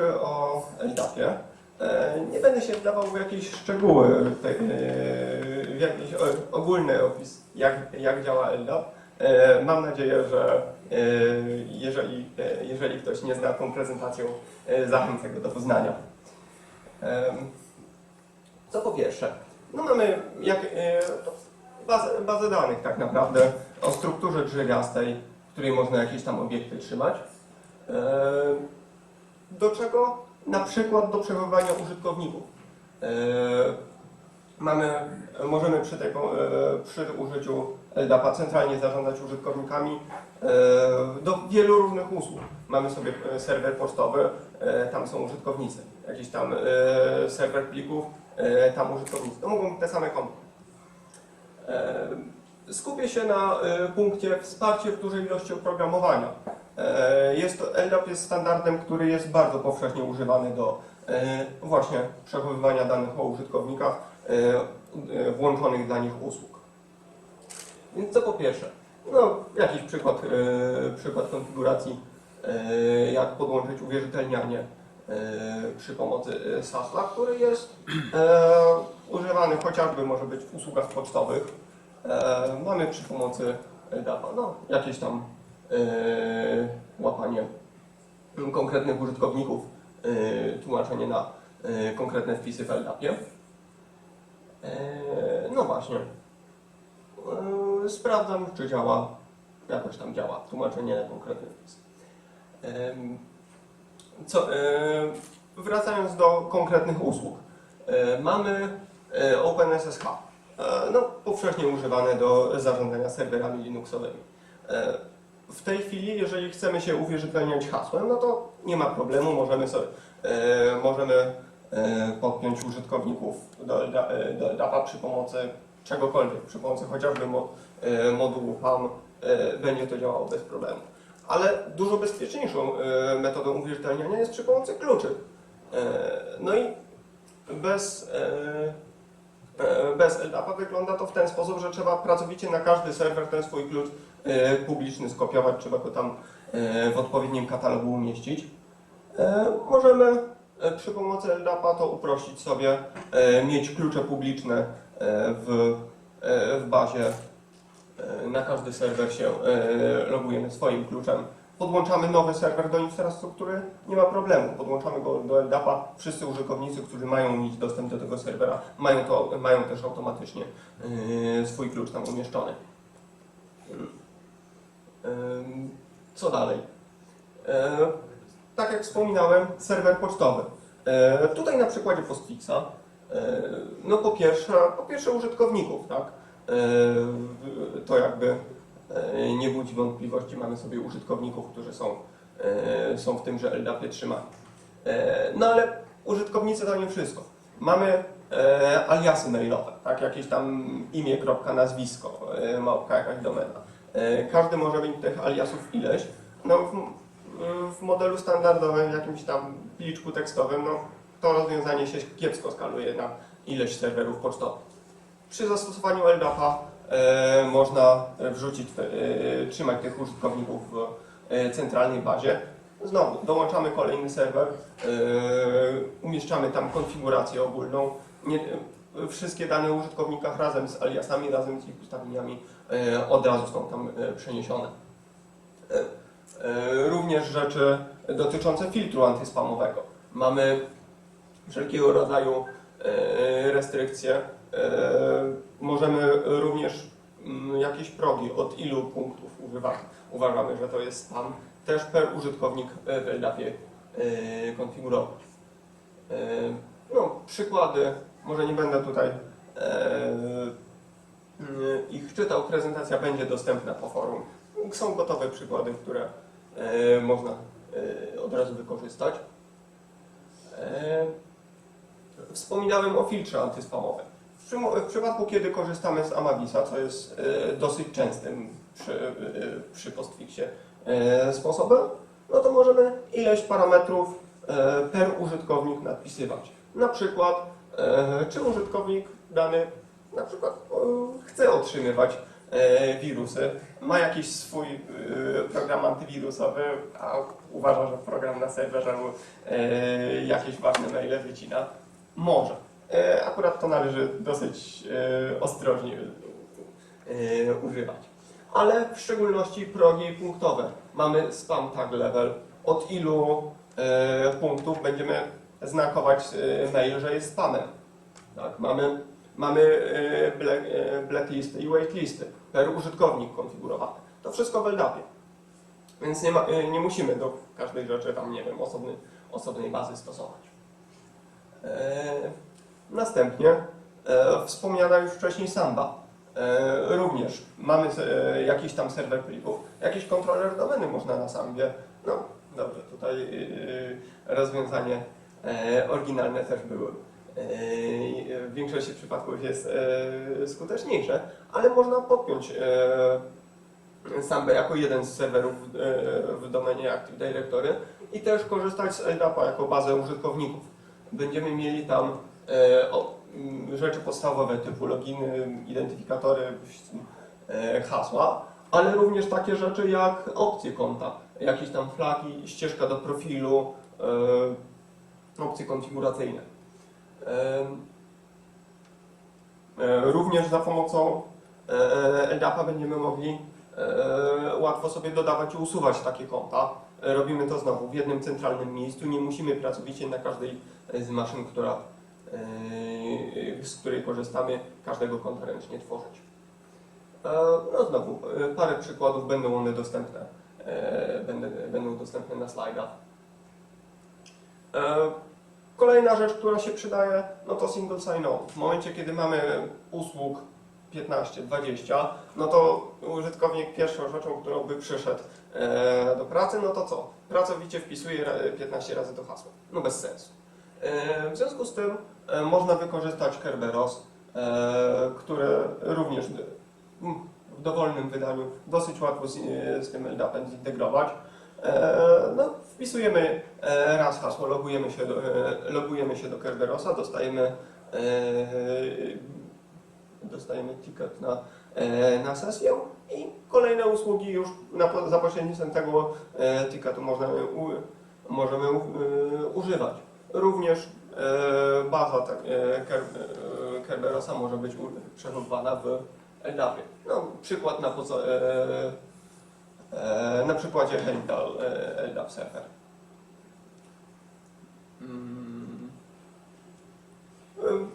o LDAP-ie. E, Nie będę się wdawał w jakieś szczegóły, e, w jakiś ogólny opis, jak, jak działa LDAP. E, Mam nadzieję, że jeżeli, jeżeli ktoś nie zna tą prezentacją, zachęcę go do poznania. Co po pierwsze, no mamy jak, bazę, bazę danych tak naprawdę o strukturze drzewiastej, w której można jakieś tam obiekty trzymać. Do czego? Na przykład do przechowywania użytkowników. E, Mamy, możemy przy, tej, e, przy użyciu LDAP-a centralnie zarządzać użytkownikami e, do wielu różnych usług. Mamy sobie serwer pocztowy, tam są użytkownicy. Jakiś tam serwer plików, tam użytkownicy. To mogą te same konta. Skupię się na e, punkcie wsparcie w dużej ilości oprogramowania. E, Jest LDAP jest standardem, który jest bardzo powszechnie używany do e, właśnie przechowywania danych o użytkownikach, włączonych dla nich usług. Więc co po pierwsze, no jakiś przykład, przykład konfiguracji, jak podłączyć uwierzytelnianie przy pomocy SASLA, który jest używany chociażby może być w usługach pocztowych. E, mamy przy pomocy LDAP-a no, jakieś tam e, łapanie konkretnych użytkowników, e, tłumaczenie na konkretne wpisy w LDAP-ie. No właśnie. Sprawdzam, czy działa, jakoś tam działa, tłumaczenie na konkretny wpis. Co, wracając do konkretnych usług. Mamy OpenSSH, no, powszechnie używane do zarządzania serwerami Linuxowymi. E, W tej chwili, jeżeli chcemy się uwierzytelniać hasłem, no to nie ma problemu, możemy sobie, e, możemy e, podpiąć użytkowników do, e, do LDAP-a przy pomocy czegokolwiek, przy pomocy chociażby mo, e, modułu PAM, e, będzie to działało bez problemu. Ale dużo bezpieczniejszą e, metodą uwierzytelniania jest przy pomocy kluczy. E, No i bez, e, e, bez LDAP-a wygląda to w ten sposób, że trzeba pracowicie na każdy serwer ten swój klucz e, publiczny skopiować, trzeba go tam e, w odpowiednim katalogu umieścić. E, Możemy e, przy pomocy LDAP-a to uprościć sobie, e, mieć klucze publiczne e, w, e, w bazie. E, Na każdy serwer się e, logujemy swoim kluczem. Podłączamy nowy serwer do infrastruktury, nie ma problemu. Podłączamy go do LDAP-a. Wszyscy użytkownicy, którzy mają mieć dostęp do tego serwera, mają, to, mają też automatycznie e, swój klucz tam umieszczony. Ym, Co dalej? E, Tak jak wspominałem, serwer pocztowy. Tutaj na przykładzie Postfixa, no po pierwsze, po pierwsze użytkowników, tak? To jakby nie budzi wątpliwości, mamy sobie użytkowników, którzy są, e, są w tymże LDAP-ie trzymani. E, No ale użytkownicy to nie wszystko. Mamy e, aliasy mailowe, tak? Jakieś tam imię, kropka, nazwisko, e, małpka, jakaś domena. E, Każdy może mieć tych aliasów ileś. No, w, w modelu standardowym, jakimś tam pliczku tekstowym, no, to rozwiązanie się kiepsko skaluje na ileś serwerów pocztowych. Przy zastosowaniu LDAP-a e, można wrzucić, e, trzymać tych użytkowników w e, centralnej bazie. Znowu, dołączamy kolejny serwer, e, umieszczamy tam konfigurację ogólną. Nie, e, wszystkie dane użytkownikach razem z aliasami, razem z ich ustawieniami e, od razu są tam e, przeniesione. E, e, Również rzeczy dotyczące filtru antyspamowego. Mamy wszelkiego rodzaju e, restrykcje. E, Możemy również mm, jakieś progi, od ilu punktów uważamy, że to jest spam, też per użytkownik e, w LDAP-ie e, konfigurować. E, No, przykłady, może nie będę tutaj e, mm, ich czytał, prezentacja będzie dostępna po forum. Są gotowe przykłady, które e, można e, od razu wykorzystać. Wspominałem o filtrze antyspamowym. W, przypadku, kiedy korzystamy z Amavisa, co jest e, dosyć częstym przy, e, przy postfixie e, sposobem, no to możemy ileś parametrów per użytkownik nadpisywać. Na przykład, czy użytkownik dany na przykład chce otrzymywać wirusy, ma jakiś swój program antywirusowy, a uważa, że program na serwerze mu jakieś ważne maile wycina, może. E, Akurat to należy dosyć e, ostrożnie e, używać. Ale w szczególności progi punktowe. Mamy spam tag level. Od ilu punktów będziemy znakować mail, że jest spamem. Tak, mamy mamy black, blacklisty i whitelisty per użytkownik konfigurowane. To wszystko w. Więc nie, ma, nie musimy do każdej rzeczy tam, nie wiem, osobny, osobnej bazy stosować. E, następnie e, wspomniana już wcześniej Samba. E, również mamy jakiś tam serwer plików, jakiś kontroler domeny można na Sambie. No dobrze, tutaj rozwiązanie oryginalne też były. W większości przypadków jest skuteczniejsze, ale można podpiąć Sambę jako jeden z serwerów w domenie Active Directory i też korzystać z LDAP-a jako bazę użytkowników. Będziemy mieli tam e, o, m, rzeczy podstawowe typu loginy, identyfikatory, e, hasła, ale również takie rzeczy jak opcje konta, jakieś tam flagi, ścieżka do profilu, e, opcje konfiguracyjne. Również za pomocą LDAP-a będziemy mogli łatwo sobie dodawać i usuwać takie konta. E, Robimy to znowu w jednym centralnym miejscu. Nie musimy pracowicie na każdej z maszyn, która, e, z której korzystamy, każdego konta ręcznie tworzyć. E, No znowu, e, parę przykładów będą one dostępne. e, będą dostępne na slajdach. E, Kolejna rzecz, która się przydaje, no to single sign-on. W momencie, kiedy mamy usług 15-20, no to użytkownik pierwszą rzeczą, którą by przyszedł e, do pracy, no to co? Pracowicie wpisuje ra- 15 razy to hasło. No bez sensu. E, w związku z tym e, można wykorzystać Kerberos, które również mm, w dowolnym wydaniu dosyć łatwo z, z tym LDAP-em zintegrować. No, wpisujemy raz hasło, logujemy się do, logujemy się do Kerberosa, dostajemy, dostajemy ticket na, e, na sesję i kolejne usługi już na, za pośrednictwem tego e, ticketu możemy, u, możemy u, e, używać. Również baza tak, Ker, Kerberosa może być przechowywana w LDAP-ie. No, przykład na, poza, na przykładzie e, LDAP Server. Mm.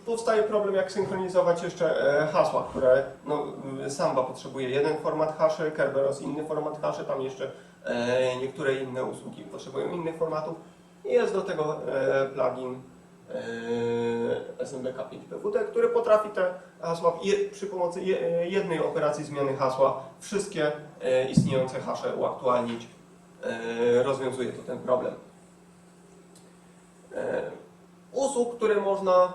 Powstaje problem, jak synchronizować jeszcze e, hasła, które no, Samba potrzebuje jeden format haszy, Kerberos inny format haszy, tam jeszcze e, niektóre inne usługi potrzebują innych formatów. Jest do tego e, plugin e, SMBK 5PWT, który potrafi te hasła przy pomocy je, jednej operacji zmiany hasła wszystkie istniejące hasze uaktualnić. Rozwiązuje to ten problem. Usług, które można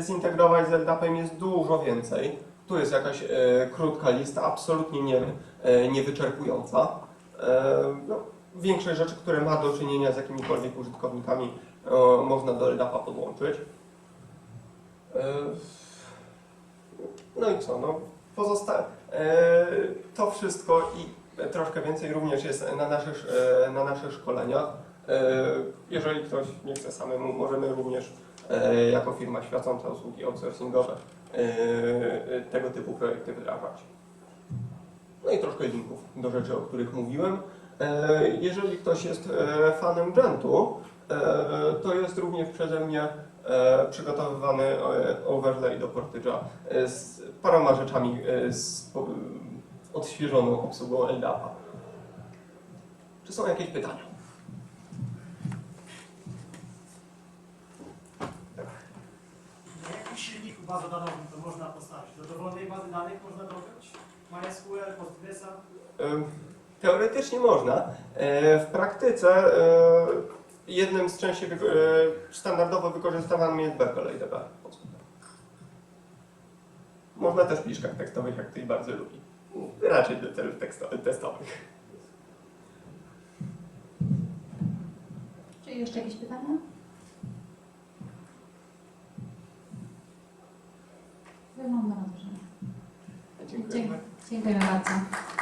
zintegrować z LDAP-em jest dużo więcej. Tu jest jakaś e, krótka lista, absolutnie nie, e, niewyczerpująca. E, no, większość rzeczy, które ma do czynienia z jakimikolwiek użytkownikami, e, można do LDAP-a podłączyć. E, no i co? No, pozosta- e, to wszystko i troszkę więcej również jest na naszych, e, na naszych szkoleniach. E, Jeżeli ktoś nie chce samemu, możemy również e, jako firma świadcząca usługi outsourcingowe e, tego typu projekty wdrażać. No i troszkę linków do rzeczy, o których mówiłem. E, Jeżeli ktoś jest e, fanem Gentu, e, to jest również przeze mnie e, przygotowywany e, overlay do Portage'a e, z paroma rzeczami e, z odświeżoną obsługą LDAP-a. Czy są jakieś pytania? Na silniku bazodawowym to można postawić? Do dowolnej bazy danych można dodać? MySQL, Postgresa? Teoretycznie można. E, W praktyce e, jednym z częściej wyko- e, standardowo wykorzystywanym jest BPLDB. Można też w pliczkach tekstowych, jak ktoś bardzo lubi. Raczej do celów testowych. Czy jeszcze jakieś pytania? Wygląda na to, że nie. Dziękuję. Bardzo.